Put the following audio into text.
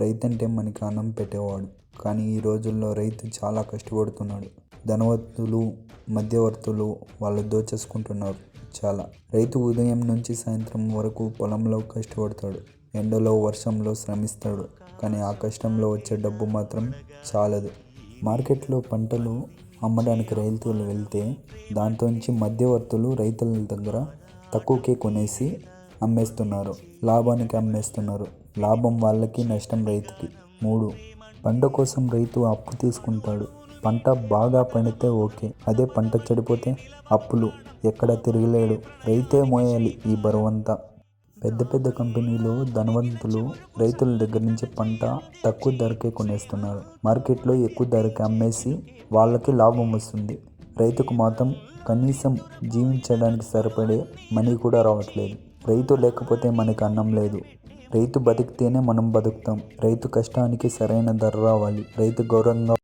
రైతంటే మనకి అన్నం పెట్టేవాడు. కానీ ఈ రోజుల్లో రైతు చాలా కష్టపడుతున్నాడు. ధనవంతులు మధ్యవర్తులు వాళ్ళు దోచేసుకుంటున్నారు చాలా. రైతు ఉదయం నుంచి సాయంత్రం వరకు పొలంలో కష్టపడతాడు. ఎండలో వర్షంలో శ్రమిస్తాడు. కానీ ఆ కష్టంలో వచ్చే డబ్బు మాత్రం చాలదు. మార్కెట్లో పంటలు అమ్మడానికి రైతులు వెళ్తే దాంతోంచి మధ్యవర్తులు రైతుల దగ్గర తక్కువకే కొనేసి అమ్మేస్తున్నారు. లాభానికి అమ్మేస్తున్నారు. లాభం వాళ్ళకి నష్టం రైతుకి. మూడు పంట కోసం రైతు అప్పు తీసుకుంటాడు. పంట బాగా పండితే ఓకే. అదే పంట చెడిపోతే అప్పులు. ఎక్కడ తిరగలేడు. రైతే మోయాలి ఈ బరువంతా. పెద్ద పెద్ద కంపెనీలు ధనవంతులు రైతుల దగ్గర నుంచి పంట తక్కువ ధరకే కొనేస్తున్నారు. మార్కెట్లో ఎక్కువ ధరకి అమ్మేసి వాళ్ళకి లాభం వస్తుంది. రైతుకు మాత్రం కనీసం జీవించడానికి సరిపడే మనీ కూడా రావట్లేదు. రైతు లేకపోతే మనకి అన్నం లేదు. రైతు బతికితేనే మనం బతుకుతాం. రైతు కష్టానికి సరైన ధర రావాలి. రైతు గౌరవంగా